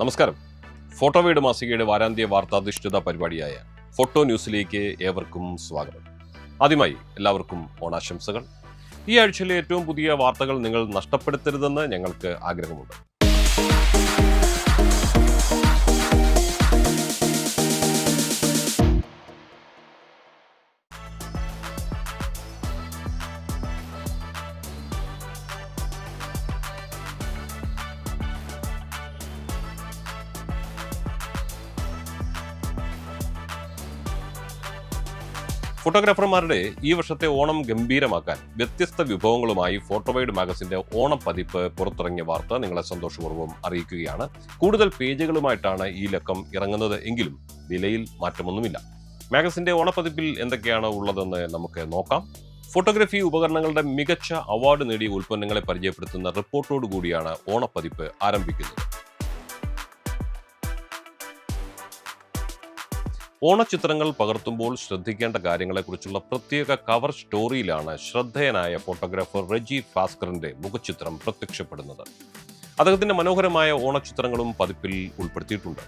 നമസ്കാരം. ഫോട്ടോ വീട് മാസികയുടെ വാരാന്ത്യ വാർത്താധിഷ്ഠിത പരിപാടിയായ ഫോട്ടോ ന്യൂസിലേക്ക് ഏവർക്കും സ്വാഗതം. ആദ്യമായി എല്ലാവർക്കും ഓണാശംസകൾ. ഈ ആഴ്ചയിലെ ഏറ്റവും പുതിയ വാർത്തകൾ നിങ്ങൾ നഷ്ടപ്പെടുത്തരുതെന്ന് ഞങ്ങൾക്ക് ആഗ്രഹമുണ്ട്. ഫോട്ടോഗ്രാഫർമാരുടെ ഈ വർഷത്തെ ഓണം ഗംഭീരമാക്കാൻ വ്യത്യസ്ത വിഭവങ്ങളുമായി ഫോട്ടോവൈഡ് മാഗസിന്റെ ഓണം പതിപ്പ് പുറത്തിറങ്ങിയ വാർത്ത നിങ്ങളെ സന്തോഷപൂർവം അറിയിക്കുകയാണ്. കൂടുതൽ പേജുകളുമായിട്ടാണ് ഈ ലക്കം ഇറങ്ങുന്നത് എങ്കിലും വിലയിൽ മാറ്റമൊന്നുമില്ല. മാഗസിന്റെ ഓണപ്പതിപ്പിൽ എന്തൊക്കെയാണ് ഉള്ളതെന്ന് നമുക്ക് നോക്കാം. ഫോട്ടോഗ്രഫി ഉപകരണങ്ങളുടെ മികച്ച അവാർഡ് നേടിയ ഉൽപ്പന്നങ്ങളെ പരിചയപ്പെടുത്തുന്ന റിപ്പോർട്ടോടു കൂടിയാണ് ഓണപ്പതിപ്പ് ആരംഭിക്കുന്നത്. ഓണച്ചിത്രങ്ങൾ പകർത്തുമ്പോൾ ശ്രദ്ധിക്കേണ്ട കാര്യങ്ങളെക്കുറിച്ചുള്ള പ്രത്യേക കവർ സ്റ്റോറിയിലാണ് ശ്രദ്ധേയനായ ഫോട്ടോഗ്രാഫർ റജി ഭാസ്കറിന്റെ മുഖചിത്രം പ്രത്യക്ഷപ്പെടുന്നത്. അദ്ദേഹത്തിന്റെ മനോഹരമായ ഓണചിത്രങ്ങളും പതിപ്പിൽ ഉൾപ്പെടുത്തിയിട്ടുണ്ട്.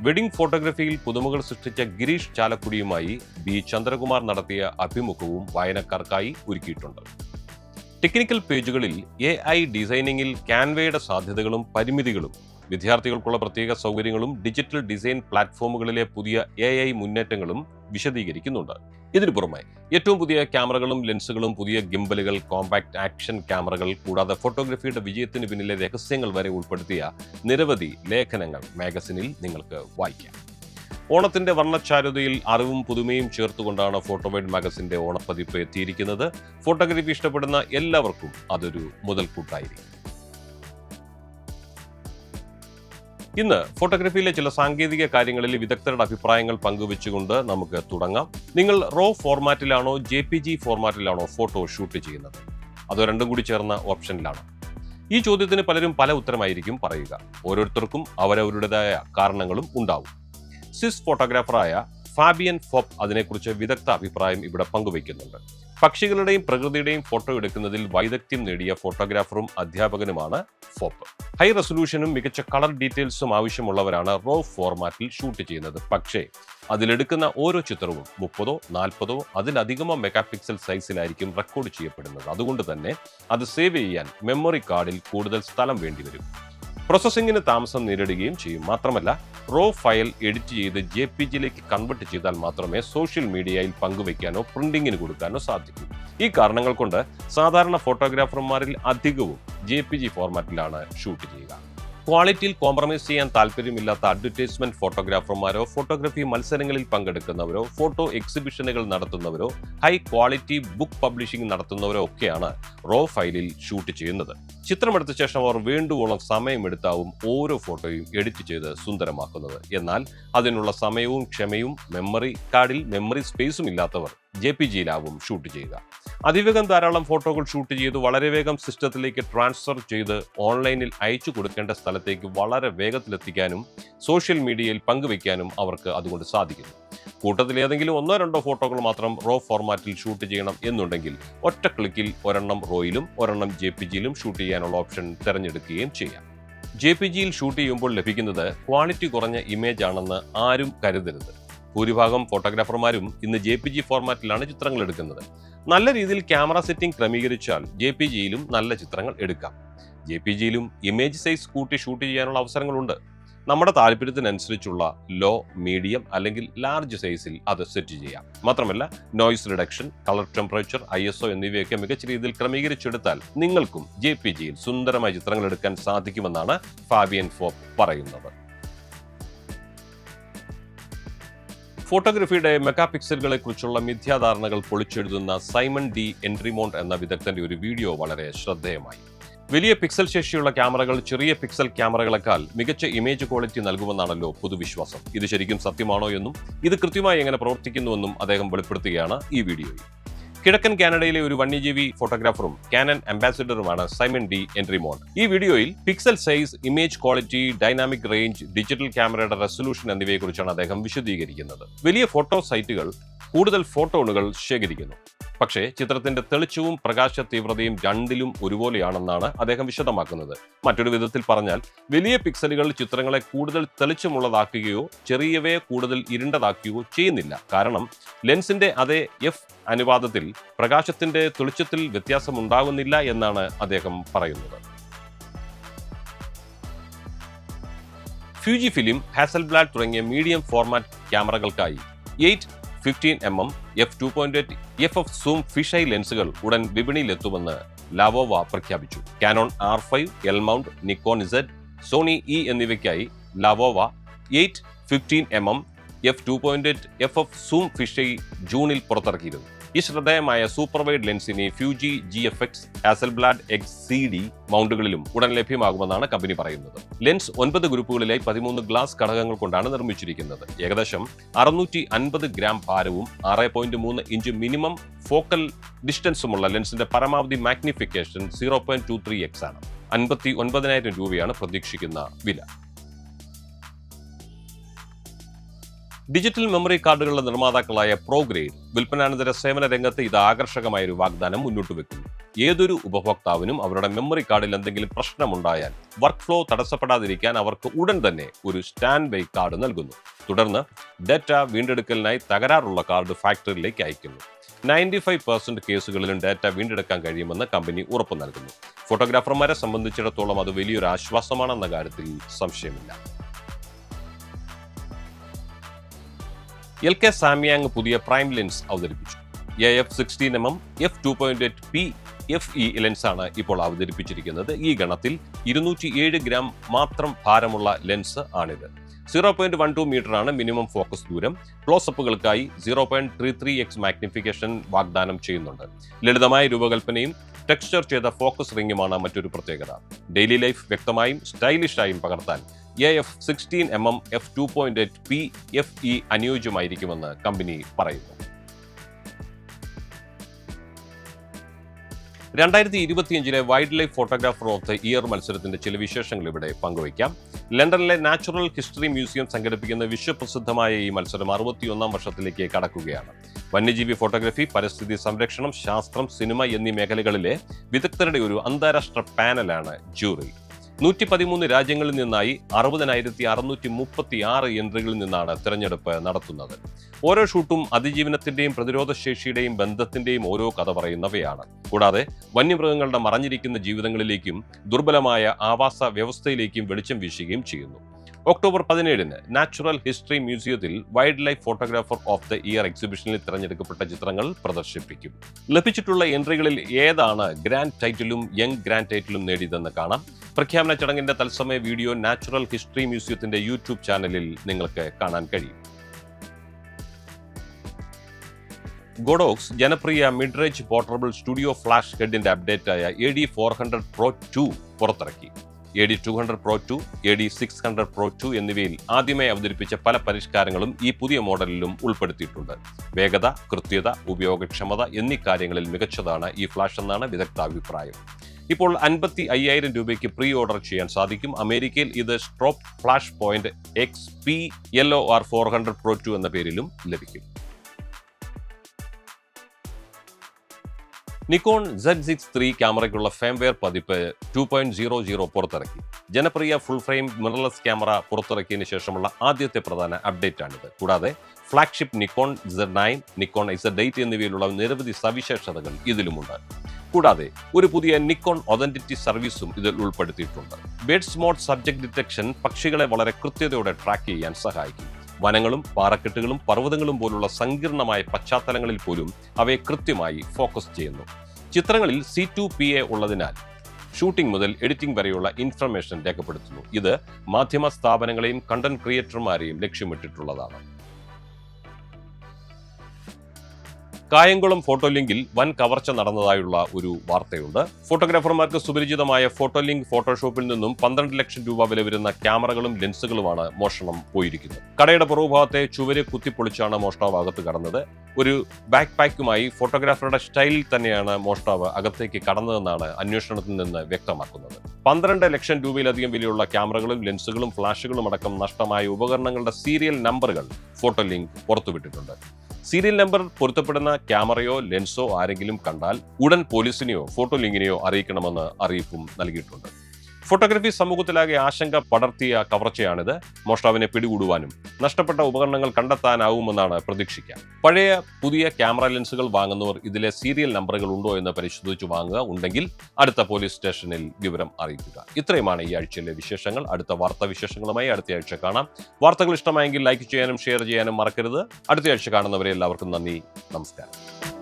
വെഡിംഗ് ഫോട്ടോഗ്രാഫിയിൽ പുതുമകൾ സൃഷ്ടിച്ച ഗിരീഷ് ചാലക്കുടിയുമായി ബി ചന്ദ്രകുമാർ നടത്തിയ അഭിമുഖവും വായനക്കാർക്കായി ഒരുക്കിയിട്ടുണ്ട്. ടെക്നിക്കൽ പേജുകളിൽ എ ഐ ഡിസൈനിങ്ങിൽ ക്യാൻവയുടെ സാധ്യതകളും പരിമിതികളും വിദ്യാർത്ഥികൾക്കുള്ള പ്രത്യേക സൗകര്യങ്ങളും ഡിജിറ്റൽ ഡിസൈൻ പ്ലാറ്റ്ഫോമുകളിലെ പുതിയ എ ഐ മുന്നേറ്റങ്ങളും വിശദീകരിക്കുന്നുണ്ട്. ഇതിനു പുറമെ ഏറ്റവും പുതിയ ക്യാമറകളും ലെൻസുകളും പുതിയ ഗിംബലുകൾ കോമ്പാക്ട് ആക്ഷൻ ക്യാമറകൾ കൂടാതെ ഫോട്ടോഗ്രഫിയുടെ വിജയത്തിന് പിന്നിലെ രഹസ്യങ്ങൾ വരെ ഉൾപ്പെടുത്തിയ നിരവധി ലേഖനങ്ങൾ മാഗസിനിൽ നിങ്ങൾക്ക് വായിക്കാം. ഓണത്തിന്റെ വർണചാരുതയിൽ അറിവും പുതുമയും ചേർത്തുകൊണ്ടാണ് ഫോട്ടോവൈഡ് മാഗസിന്റെ ഓണപ്പതിപ്പ് എത്തിയിരിക്കുന്നത്. ഫോട്ടോഗ്രഫി ഇഷ്ടപ്പെടുന്ന എല്ലാവർക്കും അതൊരു മുതൽക്കൂട്ടായിരിക്കും. ഇന്ന് ഫോട്ടോഗ്രാഫിയിലെ ചില സാങ്കേതിക കാര്യങ്ങളിൽ വിദഗ്ധരുടെ അഭിപ്രായങ്ങൾ പങ്കുവെച്ചുകൊണ്ട് നമുക്ക് തുടങ്ങാം. നിങ്ങൾ റോ ഫോർമാറ്റിലാണോ ജെ പി ജി ഫോർമാറ്റിലാണോ ഫോട്ടോ ഷൂട്ട് ചെയ്യുന്നത്? അതോ രണ്ടും കൂടി ചേർന്ന ഓപ്ഷനിലാണ്. ഈ ചോദ്യത്തിന് പലരും പല ഉത്തരമായിരിക്കും പറയുക. ഓരോരുത്തർക്കും അവരവരുടേതായ കാരണങ്ങളും ഉണ്ടാവും. സിസ് ഫോട്ടോഗ്രാഫറായ ഫാബിയൻ ഫോപ്പ് അതിനെക്കുറിച്ച് വിദഗ്ധ അഭിപ്രായം ഇവിടെ പങ്കുവയ്ക്കുന്നുണ്ട്. പക്ഷികളുടെയും പ്രകൃതിയുടെയും ഫോട്ടോ എടുക്കുന്നതിൽ വൈദഗ്ധ്യം നേടിയ ഫോട്ടോഗ്രാഫറും അധ്യാപകനുമാണ് ഫോപ്പ്. ഹൈ റെസൊല്യൂഷനും മികച്ച കളർ ഡീറ്റെയിൽസും ആവശ്യമുള്ളവരാണ് റോ ഫോർമാറ്റിൽ ഷൂട്ട് ചെയ്യുന്നത്. പക്ഷേ അതിലെടുക്കുന്ന ഓരോ ചിത്രവും മുപ്പതോ നാൽപ്പതോ അതിലധികമോ മെഗാപിക്സൽ സൈസിലായിരിക്കും റെക്കോർഡ് ചെയ്യപ്പെടുന്നത്. അതുകൊണ്ട് തന്നെ അത് സേവ് ചെയ്യാൻ മെമ്മറി കാർഡിൽ കൂടുതൽ സ്ഥലം വേണ്ടിവരും. പ്രോസസ്സിംഗിന് താമസം നേരിടുകയും ചെയ്യും. മാത്രമല്ല റോ ഫയൽ എഡിറ്റ് ചെയ്ത് ജെ പി ജിയിലേക്ക് കൺവെർട്ട് ചെയ്താൽ മാത്രമേ സോഷ്യൽ മീഡിയയിൽ പങ്കുവയ്ക്കാനോ പ്രിന്റിങ്ങിന് കൊടുക്കാനോ സാധിക്കൂ. ഈ കാരണങ്ങൾ കൊണ്ട് സാധാരണ ഫോട്ടോഗ്രാഫർമാരിൽ അധികവും ജി ഫോർമാറ്റിലാണ് ഷൂട്ട് ചെയ്യുക. ക്വാളിറ്റിയിൽ കോംപ്രമൈസ് ചെയ്യാൻ താല്പര്യമില്ലാത്ത അഡ്വർടൈസ്മെന്റ് ഫോട്ടോഗ്രാഫർമാരോ ഫോട്ടോഗ്രാഫി മത്സരങ്ങളിൽ പങ്കെടുക്കുന്നവരോ ഫോട്ടോ എക്സിബിഷനുകൾ നടത്തുന്നവരോ ഹൈ ക്വാളിറ്റി ബുക്ക് പബ്ലിഷിംഗ് നടത്തുന്നവരോ ഒക്കെയാണ് റോ ഫയലിൽ ഷൂട്ട് ചെയ്യുന്നത്. ചിത്രമെടുത്ത ശേഷം അവർ വേണ്ടുവോളം സമയമെടുത്താവും ഓരോ ഫോട്ടോയും എഡിറ്റ് ചെയ്ത് സുന്ദരമാക്കുന്നത്. എന്നാൽ അതിനുള്ള സമയവും ക്ഷമയും മെമ്മറി കാർഡിൽ മെമ്മറി സ്പേസും ഇല്ലാത്തവർ ജെ പി ജിയിലാവും ഷൂട്ട് ചെയ്യുക അതിവേഗം ധാരാളം ഫോട്ടോകൾ ഷൂട്ട് ചെയ്ത് വളരെ വേഗം സിസ്റ്റത്തിലേക്ക് ട്രാൻസ്ഫർ ചെയ്ത് ഓൺലൈനിൽ അയച്ചു കൊടുക്കേണ്ട സ്ഥലത്തേക്ക് വളരെ വേഗത്തിലെത്തിക്കാനും സോഷ്യൽ മീഡിയയിൽ പങ്കുവയ്ക്കാനും അവർക്ക് അതുകൊണ്ട് സാധിക്കുന്നു. കൂട്ടത്തിൽ ഏതെങ്കിലും ഒന്നോ രണ്ടോ ഫോട്ടോകൾ മാത്രം റോ ഫോർമാറ്റിൽ ഷൂട്ട് ചെയ്യണം എന്നുണ്ടെങ്കിൽ ഒറ്റ ക്ലിക്കിൽ ഒരെണ്ണം റോയിലും ഒരെണ്ണം ജെ പി ജിയിലും ഷൂട്ട് ചെയ്യാനുള്ള ഓപ്ഷൻ തിരഞ്ഞെടുക്കുകയും ചെയ്യാം. ജെ പി ജിയിൽ ഷൂട്ട് ചെയ്യുമ്പോൾ ലഭിക്കുന്നത് ക്വാളിറ്റി കുറഞ്ഞ ഇമേജ് ആണെന്ന് ആരും കരുതരുത്. ഭൂരിഭാഗം ഫോട്ടോഗ്രാഫർമാരും ഇന്ന് ജെ പി ജി ഫോർമാറ്റിലാണ് ചിത്രങ്ങൾ എടുക്കുന്നത്. നല്ല രീതിയിൽ ക്യാമറ സെറ്റിംഗ് ക്രമീകരിച്ചാൽ ജെ പി ജിയിലും നല്ല ചിത്രങ്ങൾ എടുക്കാം. ജെ പി ജിയിലും ഇമേജ് സൈസ് കൂട്ടി ഷൂട്ട് ചെയ്യാനുള്ള അവസരങ്ങളുണ്ട്. നമ്മുടെ താല്പര്യത്തിനനുസരിച്ചുള്ള ലോ മീഡിയം അല്ലെങ്കിൽ ലാർജ് സൈസിൽ അത് സെറ്റ് ചെയ്യാം. മാത്രമല്ല noise reduction colour temperature I S O എന്നിവയൊക്കെ മികച്ച രീതിയിൽ ക്രമീകരിച്ചെടുത്താൽ നിങ്ങൾക്കും ജെ പി ജിയിൽ സുന്ദരമായ ചിത്രങ്ങൾ എടുക്കാൻ സാധിക്കുമെന്നാണ് ഫാബിയൻ ഫോപ്പ് പറയുന്നത്. ഫോട്ടോഗ്രഫിയുടെ മെഗാ പിക്സലുകളെ കുറിച്ചുള്ള മിഥ്യാധാരണകൾ പൊളിച്ചെഴുതുന്ന സൈമൺ ഡി എൻട്രിമോണ്ട് എന്ന വിദഗ്ധന്റെ ഒരു വീഡിയോ വളരെ ശ്രദ്ധേയമായി. വലിയ പിക്സൽ ശേഷിയുള്ള ക്യാമറകൾ ചെറിയ പിക്സൽ ക്യാമറകളെക്കാൾ മികച്ച ഇമേജ് ക്വാളിറ്റി നൽകുമെന്നാണല്ലോ പൊതുവിശ്വാസം. ഇത് ശരിക്കും സത്യമാണോ എന്നും ഇത് കൃത്യമായി എങ്ങനെ പ്രവർത്തിക്കുന്നുവെന്നും അദ്ദേഹം വെളിപ്പെടുത്തുകയാണ് ഈ വീഡിയോയിൽ. കിഴക്കൻ കാനഡയിലെ ഒരു വന്യജീവി ഫോട്ടോഗ്രാഫറും കാനൻ അംബാസിഡറുമാണ് സൈമൺ ഡി എൻട്രിമോൺ ഈ വീഡിയോയിൽ pixel size image quality dynamic range digital ക്യാമറയുടെ റെസൊല്യൂഷൻ എന്നിവയെക്കുറിച്ചാണ് അദ്ദേഹം വിശദീകരിക്കുന്നത്. വലിയ ഫോട്ടോ സൈറ്റുകൾ കൂടുതൽ ഫോട്ടോണുകൾ ശേഖരിക്കുന്നു. പക്ഷേ ചിത്രത്തിന്റെ തെളിച്ചവും പ്രകാശ തീവ്രതയും രണ്ടിലും ഒരുപോലെയാണെന്നാണ് അദ്ദേഹം വിശദമാക്കുന്നത്. മറ്റൊരു വിധത്തിൽ പറഞ്ഞാൽ വലിയ പിക്സലുകൾ ചിത്രങ്ങളെ കൂടുതൽ തെളിച്ചമുള്ളതാക്കുകയോ ചെറിയവയെ കൂടുതൽ ഇരുണ്ടതാക്കുകയോ ചെയ്യുന്നില്ല. കാരണം ലെൻസിന്റെ അതേ എഫ് അനുപാതത്തിൽ പ്രകാശത്തിന്റെ തെളിച്ചത്തിൽ വ്യത്യാസമുണ്ടാകുന്നില്ല എന്നാണ് അദ്ദേഹം പറയുന്നത്. ഫ്യൂജി ഫിലിം ഹാസൽ ബ്ലാഡ് തുടങ്ങിയ medium format ക്യാമറകൾക്കായി eight fifteen M M F two point eight F F zoom fisheye ലെൻസുകൾ ഉടൻ വിപണിയിലെത്തുമെന്ന് ലാവോവ പ്രഖ്യാപിച്ചു. Canon R five L mount Nikon Z Sony E എന്നിവയ്ക്കായി Laowa eight fifteen M M F two point eight F F zoom fisheye ജൂണിൽ പുറത്തിറക്കിയിരുന്നു. ഈ ശ്രദ്ധേയമായ super wide ലെൻസിനെ Fuji G F X Hasselblad X C D മൗണ്ടുകളിലും ഉടൻ ലഭ്യമാകുമെന്നാണ് company പറയുന്നത്. Lens ഒൻപത് ഗ്രൂപ്പുകളിലായി പതിമൂന്ന് ഗ്ലാസ് ഘടകങ്ങൾ കൊണ്ടാണ് നിർമ്മിച്ചിരിക്കുന്നത്. ഏകദേശം അറുന്നൂറ്റി അൻപത് ഗ്രാം ഭാരവും ആറ് പോയിന്റ് മൂന്ന് ഇഞ്ച് മിനിമം ഫോക്കൽ ഡിസ്റ്റൻസുമുള്ള ലെൻസിന്റെ പരമാവധി magnification zero point two three X ആണ്. അൻപത്തി ഒൻപതിനായിരം രൂപയാണ് പ്രതീക്ഷിക്കുന്ന വില. ഡിജിറ്റൽ മെമ്മറി കാർഡുകളുടെ നിർമ്മാതാക്കളായ പ്രോഗ്രേഡ് വിൽപ്പനാനന്തര സേവന രംഗത്ത് ഇത് ആകർഷകമായ ഒരു വാഗ്ദാനം മുന്നോട്ട് വെക്കുന്നു. ഏതൊരു ഉപഭോക്താവിനും അവരുടെ മെമ്മറി കാർഡിൽ എന്തെങ്കിലും പ്രശ്നമുണ്ടായാൽ വർക്ക് ഫ്ലോ തടസ്സപ്പെടാതിരിക്കാൻ അവർക്ക് ഉടൻ തന്നെ ഒരു സ്റ്റാൻഡ് ബൈ കാർഡ് നൽകുന്നു. തുടർന്ന് ഡാറ്റ വീണ്ടെടുക്കലിനായി തകരാറുള്ള കാർഡ് ഫാക്ടറിയിലേക്ക് അയക്കുന്നു നയന്റി ഫൈവ് പെർസെന്റ് കേസുകളിലും ഡാറ്റ വീണ്ടെടുക്കാൻ കഴിയുമെന്ന് കമ്പനി ഉറപ്പു നൽകുന്നു. ഫോട്ടോഗ്രാഫർമാരെ സംബന്ധിച്ചിടത്തോളം അത് വലിയൊരു ആശ്വാസമാണെന്ന കാര്യത്തിൽ സംശയമില്ല. എൽ കെ സാംയാങ് പുതിയ പ്രൈം ലെൻസ് അവതരിപ്പിച്ചു. A F sixteen M M F two point eight P F E lens ആണ് ഇപ്പോൾ അവതരിപ്പിച്ചിരിക്കുന്നത്. ഈ ഗണത്തിൽ ഇരുന്നൂറ്റി ഏഴ് ഗ്രാം മാത്രം ഭാരമുള്ള ലെൻസ് ആണിത്. സീറോ പോയിന്റ് വൺ ടു മീറ്ററാണ് മിനിമം ഫോക്കസ് ദൂരം. ക്ലോസപ്പുകൾക്കായി zero point three three X magnification വാഗ്ദാനം ചെയ്യുന്നുണ്ട്. ലളിതമായ രൂപകൽപ്പനയും ടെക്സ്ചർ ചെയ്ത ഫോക്കസ് റിങ്ങുമാണ് മറ്റൊരു പ്രത്യേകത. ഡെയിലി ലൈഫ് വ്യക്തമായും സ്റ്റൈലിഷായും പകർത്താൻ A F sixteen M M F two point eight P F E അനുയോജ്യമായിരിക്കുമെന്ന് കമ്പനി പറയുന്നു. രണ്ടായിരത്തി ഇരുപത്തിയഞ്ചിലെ wildlife photographer of the year മത്സരത്തിന്റെ ചില വിശേഷങ്ങൾ ഇവിടെ പങ്കുവയ്ക്കാം. ലണ്ടനിലെ നാച്ചുറൽ ഹിസ്റ്ററി മ്യൂസിയം സംഘടിപ്പിക്കുന്ന വിശ്വപ്രസിദ്ധമായ ഈ മത്സരം അറുപത്തിയൊന്നാം വർഷത്തിലേക്ക് കടക്കുകയാണ്. വന്യജീവി ഫോട്ടോഗ്രാഫി പരിസ്ഥിതി സംരക്ഷണം ശാസ്ത്രം സിനിമ എന്നീ മേഖലകളിലെ വിദഗ്ധരുടെ ഒരു അന്താരാഷ്ട്ര പാനലാണ് ജൂറി. നൂറ്റി പതിമൂന്ന് രാജ്യങ്ങളിൽ നിന്നായി അറുപതിനായിരത്തി അറുന്നൂറ്റി മുപ്പത്തി ആറ് എൻട്രികളിൽ നിന്നാണ് തിരഞ്ഞെടുപ്പ് നടത്തുന്നത്. ഓരോ ഷൂട്ടും അതിജീവനത്തിന്റെയും പ്രതിരോധശേഷിയുടെയും ബന്ധത്തിന്റെയും ഓരോ കഥ പറയുന്നവയാണ്. കൂടാതെ വന്യമൃഗങ്ങളുടെ മറഞ്ഞിരിക്കുന്ന ജീവിതങ്ങളിലേക്കും ദുർബലമായ ആവാസ വ്യവസ്ഥയിലേക്കും വെളിച്ചം വീശുകയും ചെയ്യുന്നു. ഒക്ടോബർ പതിനേഴിന് നാച്ചുറൽ ഹിസ്റ്ററി മ്യൂസിയത്തിൽ wildlife photographer of the year എക്സിബിഷനിൽ തിരഞ്ഞെടുക്കപ്പെട്ട ചിത്രങ്ങൾ പ്രദർശിപ്പിക്കും. ലഭിച്ചിട്ടുള്ള എൻട്രികളിൽ ഏതാണ് ഗ്രാൻഡ് ടൈറ്റിലും യങ് ഗ്രാൻഡ് ടൈറ്റിലും നേടിയതെന്ന് കാണാം. പ്രഖ്യാപന ചടങ്ങിന്റെ തത്സമയ വീഡിയോ നാച്ചുറൽ ഹിസ്റ്ററി മ്യൂസിയത്തിന്റെ യൂട്യൂബ് ചാനലിൽ നിങ്ങൾക്ക് കാണാൻ കഴിയും. ഗോഡോക്സ് ജനപ്രിയ mid range portable studio flash ഹെഡിന്റെ അപ്ഡേറ്റായ A D four hundred pro two പുറത്തിറക്കി. A D two hundred pro two A D six hundred pro two എന്നിവയിൽ ആദ്യമായി അവതരിപ്പിച്ച പല പരിഷ്കാരങ്ങളും ഈ പുതിയ മോഡലിലും ഉൾപ്പെടുത്തിയിട്ടുണ്ട്. വേഗത കൃത്യത ഉപയോഗക്ഷമത എന്നീ കാര്യങ്ങളിൽ മികച്ചതാണ് ഈ ഫ്ലാഷ് എന്നാണ് വിദഗ്ധ അഭിപ്രായം ഇപ്പോൾ അൻപത്തി അയ്യായിരം രൂപയ്ക്ക് പ്രീ ഓർഡർ ചെയ്യാൻ സാധിക്കും. അമേരിക്കയിൽ ഇത് strobe flash point X P L R four hundred pro two എന്ന പേരിലും ലഭിക്കും. നിക്കോൺ സെഡ് സിക്സ് ത്രീ ക്യാമറയ്ക്കുള്ള ഫേംവെയർ പതിപ്പ് ടു പോയിന്റ് സീറോ സീറോ പുറത്തിറക്കി. ജനപ്രിയ ഫുൾ ഫ്രെയിം മിറർലെസ് ക്യാമറ പുറത്തിറക്കിയതിനു ശേഷമുള്ള ആദ്യത്തെ പ്രധാന അപ്ഡേറ്റ് ആണിത് കൂടാതെ flagship Nikon Z nine Nikon Z eight എന്നിവയിലുള്ള നിരവധി സവിശേഷതകൾ ഇതിലുമുണ്ട്. കൂടാതെ ഒരു പുതിയ നിക്കോൺ ഒതന്റിറ്റി സർവീസും ഇതിൽ ഉൾപ്പെടുത്തിയിട്ടുണ്ട്. ബേഡ്സ് മോഡ് സബ്ജക്ട് ഡിറ്റക്ഷൻ പക്ഷികളെ വളരെ കൃത്യതയോടെ ട്രാക്ക് ചെയ്യാൻ സഹായിക്കും. വനങ്ങളും പാറക്കെട്ടുകളും പർവതങ്ങളും പോലുള്ള സങ്കീർണമായ പശ്ചാത്തലങ്ങളിൽ പോലും അവയെ കൃത്യമായി ഫോക്കസ് ചെയ്യുന്നു. ചിത്രങ്ങളിൽ സി ടു പി എ ഉള്ളതിനാൽ ഷൂട്ടിംഗ് മുതൽ എഡിറ്റിംഗ് വരെയുള്ള ഇൻഫർമേഷൻ രേഖപ്പെടുത്തുന്നു. ഇത് മാധ്യമ സ്ഥാപനങ്ങളെയും കണ്ടന്റ് ക്രിയേറ്റർമാരെയും ലക്ഷ്യമിട്ടിട്ടുള്ളതാണ്. കായംകുളം ഫോട്ടോ ലിങ്കിൽ വൻ കവർച്ച നടന്നതായുള്ള ഒരു വാർത്തയുണ്ട്. ഫോട്ടോഗ്രാഫർമാർക്ക് സുപരിചിതമായ ഫോട്ടോ ലിങ്ക് ഫോട്ടോഷോപ്പിൽ നിന്നും പന്ത്രണ്ട് ലക്ഷം രൂപ വില വരുന്ന ക്യാമറകളും ലെൻസുകളുമാണ് മോഷണം പോയിരിക്കുന്നത്. കടയുടെ പുറവുഭാഗത്തെ ചുവര് കുത്തിപ്പൊളിച്ചാണ് മോഷ്ടാവ് അകത്ത് കടന്നത്. ഒരു ബാക്ക് പാക്കുമായി ഫോട്ടോഗ്രാഫറുടെ സ്റ്റൈലിൽ തന്നെയാണ് മോഷ്ടാവ് അകത്തേക്ക് കടന്നതെന്നാണ് അന്വേഷണത്തിൽ നിന്ന് വ്യക്തമാക്കുന്നത്. പന്ത്രണ്ട് ലക്ഷം രൂപയിലധികം വിലയുള്ള ക്യാമറകളും ലെൻസുകളും ഫ്ലാഷുകളും അടക്കം നഷ്ടമായ ഉപകരണങ്ങളുടെ സീരിയൽ നമ്പറുകൾ ഫോട്ടോ ലിങ്ക് പുറത്തുവിട്ടിട്ടുണ്ട്. സീരിയൽ നമ്പർ പൊരുത്തപ്പെടുന്ന ക്യാമറയോ ലെൻസോ ആരെങ്കിലും കണ്ടാൽ ഉടൻ പോലീസിനെയോ ഫോട്ടോ ലിങ്കിനെയോ അറിയിക്കണമെന്ന് അറിയിപ്പും നൽകിയിട്ടുണ്ട്. ഫോട്ടോഗ്രാഫി സമൂഹത്തിലാകെ ആശങ്ക പടർത്തിയ കവർച്ചയാണിത്. മോഷ്ടാവിനെ പിടികൂടുവാനും നഷ്ടപ്പെട്ട ഉപകരണങ്ങൾ കണ്ടെത്താനാവുമെന്നാണ് പ്രതീക്ഷിക്കുക. പഴയ പുതിയ ക്യാമറ ലെൻസുകൾ വാങ്ങുന്നവർ ഇതിലെ സീരിയൽ നമ്പറുകൾ ഉണ്ടോ എന്ന് പരിശോധിച്ച് വാങ്ങുക ഉണ്ടെങ്കിൽ അടുത്ത പോലീസ് സ്റ്റേഷനിൽ വിവരം അറിയിക്കുക. ഇത്രയുമാണ് ഈ ആഴ്ചയിലെ വിശേഷങ്ങൾ. അടുത്ത വാർത്താ വിശേഷങ്ങളുമായി അടുത്ത ആഴ്ച കാണാം. വാർത്തകൾ ഇഷ്ടമായെങ്കിൽ ലൈക്ക് ചെയ്യാനും ഷെയർ ചെയ്യാനും മറക്കരുത്. അടുത്ത ആഴ്ച കാണുന്നവരെ എല്ലാവർക്കും നന്ദി. നമസ്കാരം.